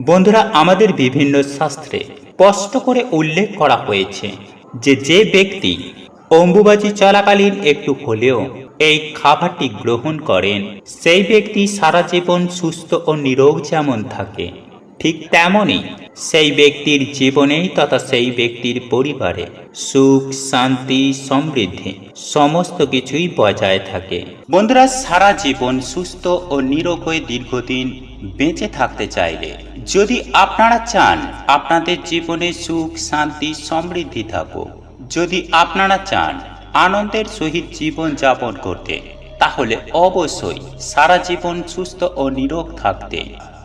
বন্ধুরা, আমাদের বিভিন্ন শাস্ত্রে স্পষ্ট করে উল্লেখ করা হয়েছে যে যে ব্যক্তি অম্বুবাজি চলাকালীন একটু হলেও এই খাবারটি গ্রহণ করেন, সেই ব্যক্তি সারা জীবন সুস্থ ও নিরোগ যেমন থাকে। ঠিক তেমনই সেই ব্যক্তির জীবনেই তথা সেই ব্যক্তির পরিবারে সুখ, শান্তি, সমৃদ্ধি সমস্ত কিছুই বজায় থাকে। বন্ধুরা, সারা জীবন সুস্থ ও নিরোগ হয়ে দীর্ঘদিন বেঁচে থাকতে চাইলে যদি আপনারা চান আপনাদের জীবনে সুখ, শান্তি, সমৃদ্ধি থাকুক, যদি আপনারা চান আনন্দের সহিত জীবন যাপন করতে, তাহলে অবশ্যই সারা জীবন সুস্থ ও নিরোগ থাকতে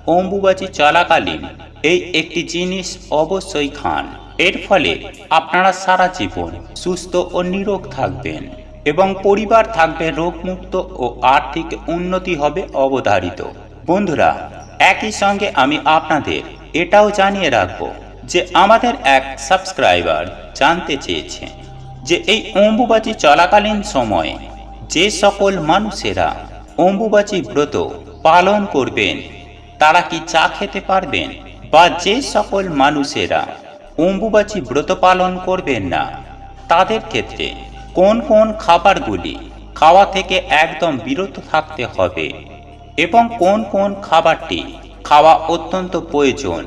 অম্বুবাচী চলাকালীন এই একটি জিনিস অবশ্যই খান। এর ফলে আপনারা সারা জীবন সুস্থ ও নিরোগ থাকবেন এবং পরিবার থাকবে রোগমুক্ত ও আর্থিক উন্নতি হবে অবধারিত। বন্ধুরা, একই সঙ্গে আমি আপনাদের এটাও জানিয়ে রাখব যে আমাদের এক সাবস্ক্রাইবার জানতে চেয়েছে যে এই অম্বুবাচী চলাকালীন সময়ে যে সকল মানুষেরা অম্বুবাচী ব্রত পালন করবেন তারা কি চা খেতে পারবেন বা যে সকল মানুষেরা অম্বুবাচী ব্রত পালন করবেন না? তাদের ক্ষেত্রে কোন কোন খাবারগুলি খাওয়া থেকে একদম বিরত থাকতে হবে এবং কোন কোন খাবারটি খাওয়া অত্যন্ত প্রয়োজন?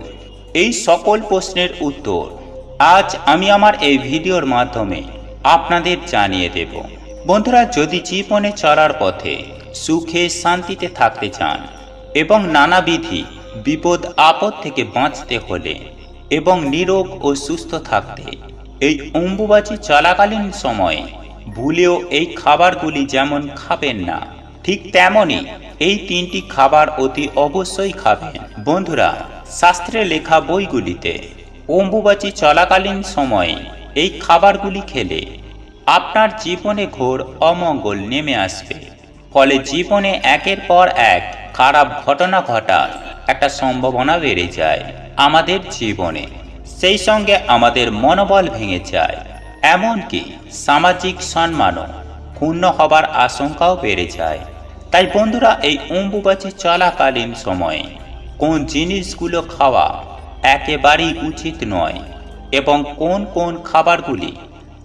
এই সকল প্রশ্নের উত্তর আজ আমি আমার এই ভিডিওর মাধ্যমে আপনাদের জানিয়ে দেব। বন্ধুরা, যদি জীবনে চলার পথে সুখে শান্তিতে থাকতে চান এবং নানাবিধি বিপদ আপদ থেকে বাঁচতে হলে এবং নিরোগ ও সুস্থ থাকতে। এই অম্বুবাচী চলাকালীন সময়ে ভুলেও এই খাবারগুলি যেমন খাবেন না, ঠিক তেমনই এই তিনটি খাবার অতি অবশ্যই খাবেন। বন্ধুরা, শাস্ত্রে লেখা বইগুলিতে অম্বুবাচী চলাকালীন সময়ে এই খাবারগুলি খেলে আপনার জীবনে ঘোর অমঙ্গল নেমে আসবে। ফলে জীবনে একের পর এক খারাপ ঘটনা ঘটার একটা সম্ভাবনা বেড়ে যায় আমাদের জীবনে। সেই সঙ্গে আমাদের মনোবল ভেঙে যায়। এমনকি সামাজিক সম্মানও ক্ষুণ্ণ হবার আশঙ্কাও বেড়ে যায়। তাই বন্ধুরা, এই অম্বুবাচী চলাকালীন সময়ে কোন জিনিসগুলো খাওয়া একেবারেই উচিত নয় এবং কোন কোন খাবারগুলি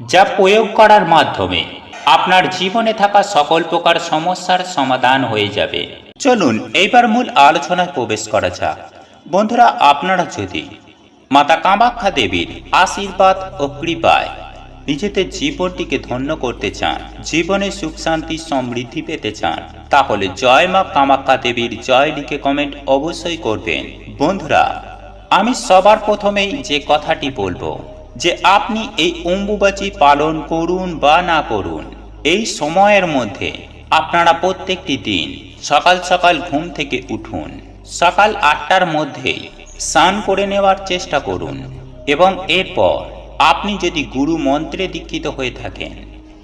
যা প্রয়োগ করার মাধ্যমে আপনার জীবনে থাকা সকল প্রকার সমস্যার সমাধান হয়ে যাবে। চলুন এইবার মূল আলোচনায় প্রবেশ করা যাক। বন্ধুরা, আপনারা যদি মাতা কামাখ্যা দেবীর আশীর্বাদ ও কৃপায় নিজেদের জীবনটিকে ধন্য করতে চান, জীবনে সুখ, শান্তি, সমৃদ্ধি পেতে চান, তাহলে জয় মা কামাখ্যা দেবীর জয় লিখে কমেন্ট অবশ্যই করবেন। বন্ধুরা, আমি সবার প্রথমেই যে কথাটি বলব যে আপনি এই অম্বুবাচী পালন করুন বা না করুন, এই সময়ের মধ্যে আপনারা প্রত্যেকটি দিন সকাল সকাল ঘুম থেকে উঠুন, সকাল আটটার মধ্যেই স্নান করে নেওয়ার চেষ্টা করুন এবং এরপর আপনি যদি গুরু মন্ত্রে দীক্ষিত হয়ে থাকেন,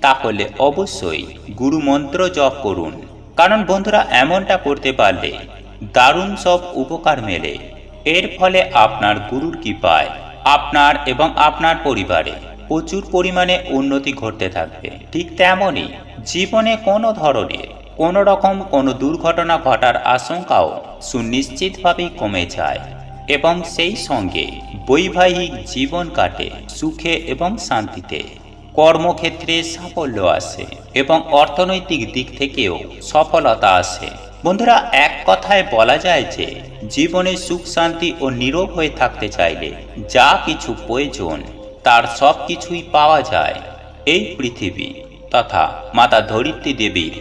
তাহলে অবশ্যই গুরু মন্ত্র জপ করুন। কারণ বন্ধুরা, এমনটা করতে পারলে দারুণ সব উপকার মেলে। এর ফলে আপনার গুরুর কৃপায় আপনার এবং আপনার পরিবারে প্রচুর পরিমাণে উন্নতি ঘটতে থাকবে। ঠিক তেমনই জীবনে কোনো ধরনের কোনো রকম কোনো দুর্ঘটনা ঘটার আশঙ্কাও সুনিশ্চিতভাবেই কমে যায় এবং সেই সঙ্গে বৈবাহিক জীবন কাটে সুখে এবং শান্তিতে। কর্মক্ষেত্রে সাফল্য আসে এবং অর্থনৈতিক দিক থেকেও সফলতা আসে। বন্ধুরা, এক কথায় বলা যায় যে, জীবনে সুখ, শান্তি ও নিরোগ হয়ে থাকতে চাইলে যা কিছু প্রয়োজন, তার সব কিছুই পাওয়া যায় এই পৃথিবী তথা মাতা ধরিত্রী দেবীর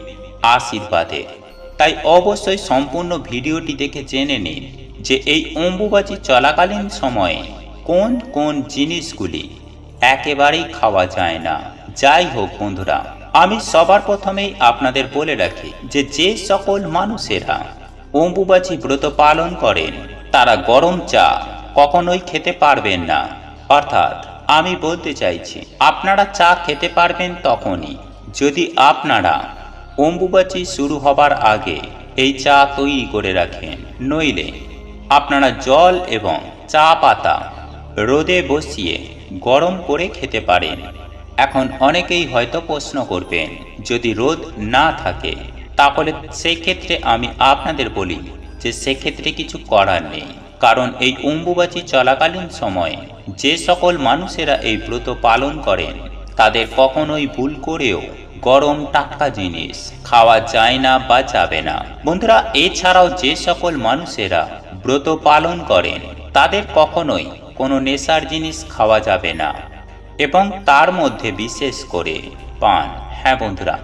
আশীর্বাদে। তাই অবশ্যই সম্পূর্ণ ভিডিওটি দেখে জেনে নিন যে এই অম্বুবাচী চলাকালীন সময়ে কোন কোন জিনিসগুলি একেবারেই খাওয়া যায় না। যাই হোক বন্ধুরা আমি সবার প্রথমেই আপনাদের বলে রাখি যে যে সকল মানুষেরা অম্বুবাচী ব্রত পালন করেন, তারা গরম চা কখনোই খেতে পারবেন না। অর্থাৎ আমি বলতে চাইছি, আপনারা চা খেতে পারবেন তখনই। যদি আপনারা অম্বুবাচি শুরু হবার আগে এই চা তৈরি করে রাখেন, নইলে আপনারা জল এবং চা পাতা রোদে বসিয়ে গরম করে খেতে পারেন। এখন অনেকেই হয়তো প্রশ্ন করবেন, যদি রোদ না থাকে, তাহলে সেক্ষেত্রে আমি আপনাদের বলি যে সেক্ষেত্রে কিছু করার নেই। কারণ এই অম্বুবাচী চলাকালীন সময়ে যে সকল মানুষেরা এই ব্রত পালন করেন, তাদের কখনোই ভুল করেও গরম টাটকা জিনিস খাওয়া যায় না বা যাবে না। বন্ধুরা, এছাড়াও যে সকল মানুষেরা ব্রত পালন করেন, তাদের কখনোই কোনো নেশার জিনিস খাওয়া যাবে না। এবং তার মধ্যে বিশেষ করে পান। হ্যাঁ বন্ধুরা,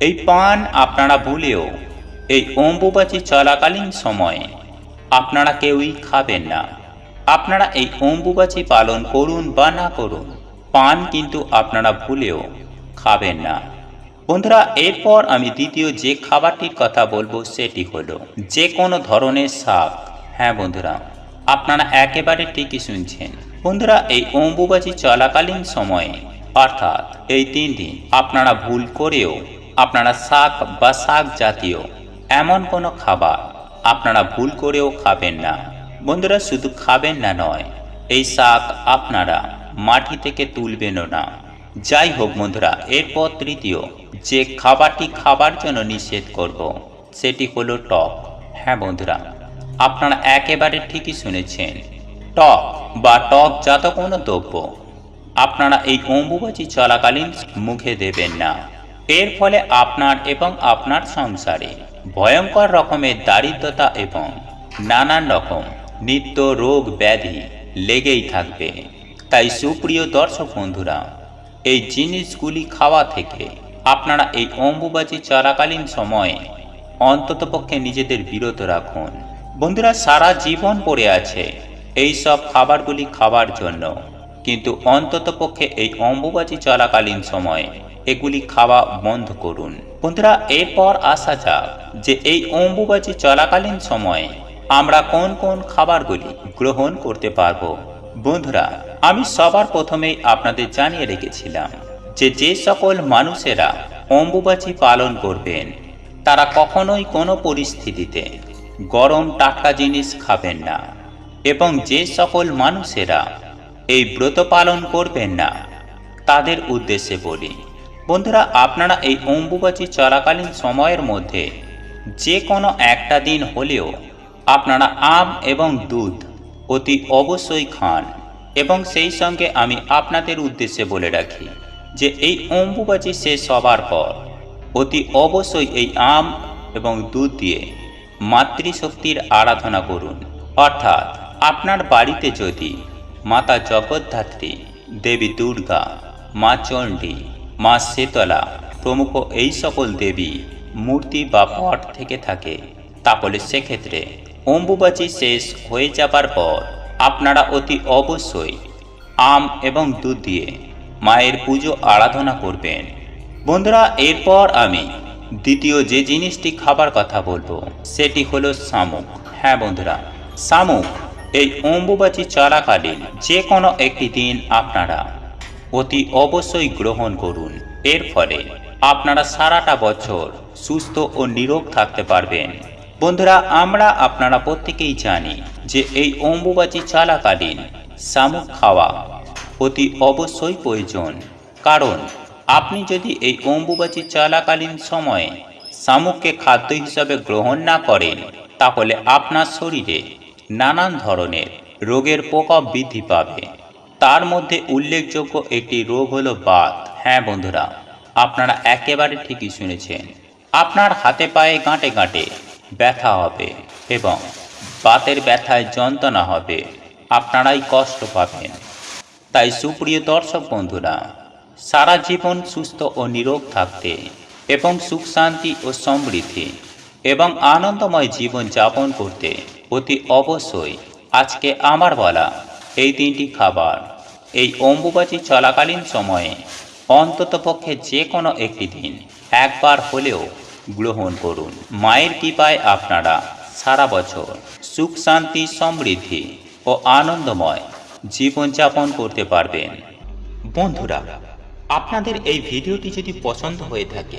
এই পান আপনারা ভুলেও এই অম্বুবাচী চলাকালীন সময়ে আপনারা কেউই খাবেন না। আপনারা এই অম্বুবাচী পালন করুন বা না করুন, পান কিন্তু আপনারা ভুলেও খাবেন না। বন্ধুরা, এরপর আমি দ্বিতীয় যে খাবারটির কথা বলব সেটি হলো যে কোনো ধরনের শাক। হ্যাঁ বন্ধুরা, আপনারা একেবারে ঠিকই শুনছেন। বন্ধুরা, এই অম্বুবাচী চলাকালীন সময়ে, অর্থাৎ এই তিন দিন, আপনারা ভুল করেও, আপনারা শাক বা শাক জাতীয় এমন কোনো খাবার আপনারা ভুল করেও খাবেন না। বন্ধুরা, শুধু খাবেন না নয়, এই শাক আপনারা মাটি থেকে তুলবেনও না। যাই হোক বন্ধুরা, এরপর তৃতীয়, যে খাবারটি খাবার জন্য নিষেধ করব, সেটি হলো টক। হ্যাঁ বন্ধুরা, আপনারা একেবারে ঠিকই শুনেছেন টক বা টক জাত কোনো দ্রব্য আপনারা এই অম্বুবাচী চলাকালীন মুখে দেবেন না। এর ফলে আপনার এবং আপনার সংসারে ভয়ঙ্কর রকমের দারিদ্রতা এবং নানান রকম নিত্য রোগ ব্যাধি লেগেই থাকবে। তাই সুপ্রিয় দর্শক বন্ধুরা, এই জিনিসগুলি খাওয়া থেকে আপনারা এই অম্বুবাচী চলাকালীন সময়ে অন্ততপক্ষে নিজেদের বিরত রাখুন। বন্ধুরা, সারা জীবন পড়ে আছে এই সব খাবারগুলি খাবার জন্য। কিন্তু অন্ততপক্ষে এই অম্বুবাচী চলাকালীন সময়ে এগুলি খাওয়া বন্ধ করুন। বন্ধুরা, এরপর আসা যাক যে এই অম্বুবাচী চলাকালীন সময়ে আমরা কোন কোন খাবারগুলি গ্রহণ করতে পারব। বন্ধুরা, আমি সবার প্রথমেই আপনাদের জানিয়ে রেখেছিলাম যে যে সকল মানুষেরা অম্বুবাচী পালন করবেন, তারা কখনোই কোনো পরিস্থিতিতে গরম টাটকা জিনিস খাবেন না। এবং যে সকল মানুষেরা এই ব্রত পালন করবেন না, তাদের উদ্দেশ্যে বলি, বন্ধুরা, আপনারা এই অম্বুবাচী চলাকালীন সময়ের মধ্যে যে কোনো একটা দিন হলেও আপনারা আম এবং দুধ অতি অবশ্যই খান এবং সেই সঙ্গে আমি আপনাদের উদ্দেশ্যে বলে রাখি যে এই অম্বুবাচী শেষ হবার পর অতি অবশ্যই এই আম এবং দুধ দিয়ে মাতৃশক্তির আরাধনা করুন। অর্থাৎ আপনার বাড়িতে যদি মাতা জগদ্ধাত্রী, দেবী দুর্গা, মা চণ্ডী, মা শীতলা প্রমুখ এই সকল দেবী মূর্তি বা পট থেকে থাকে, তাহলে সেক্ষেত্রে অম্বুবাচী শেষ হয়ে যাবার পর আপনারা অতি অবশ্যই আম এবং দুধ দিয়ে মায়ের পুজো আরাধনা করবেন। বন্ধুরা, এরপর আমি দ্বিতীয় যে জিনিসটি খাবার কথা বলব, সেটি হলো শামুক। হ্যাঁ বন্ধুরা, শামুক এই অম্বুবাচী চলাকালীন যে কোনো একটি দিন আপনারা অতি অবশ্যই গ্রহণ করুন। এর ফলে আপনারা সারাটা বছর সুস্থ ও নিরোগ থাকতে পারবেন। বন্ধুরা, আমরা আপনারা প্রত্যেকেই জানি যে এই অম্বুবাচী চলাকালীন শামুক খাওয়া অতি অবশ্যই প্রয়োজন। কারণ আপনি যদি এই অম্বুবাচী চলাকালীন সময়ে শামুককে খাদ্য হিসাবে গ্রহণ না করেন, তাহলে আপনার শরীরে নানান ধরনের রোগের প্রকোপ বৃদ্ধি পাবে। তার মধ্যে উল্লেখযোগ্য একটি রোগ হলো বাত। হ্যাঁ বন্ধুরা, আপনারা একেবারে ঠিকই শুনেছেন। আপনার হাতে পায়ে গাঁটে গাঁটে ব্যথা হবে এবং বাতের ব্যথায় যন্ত্রণা হবে। আপনারাই কষ্ট পাবেন। তাই সুপ্রিয় দর্শক বন্ধুরা, সারা জীবন সুস্থ ও নিরোগ থাকতে এবং সুখ শান্তি ও সমৃদ্ধি এবং আনন্দময় জীবন যাপন করতে অতি অবশ্যই আজকে আমার বলা এই তিনটি খাবার। এই অম্বুবাচী চলাকালীন সময়ে অন্ততপক্ষে যে কোনো একটি দিন একবার হলেও গ্রহণ করুন। মায়ের কৃপায় আপনারা সারা বছর সুখ, শান্তি, সমৃদ্ধি ও আনন্দময় জীবনযাপন করতে পারবেন। বন্ধুরা, আপনাদের এই ভিডিওটি যদি পছন্দ হয়ে থাকে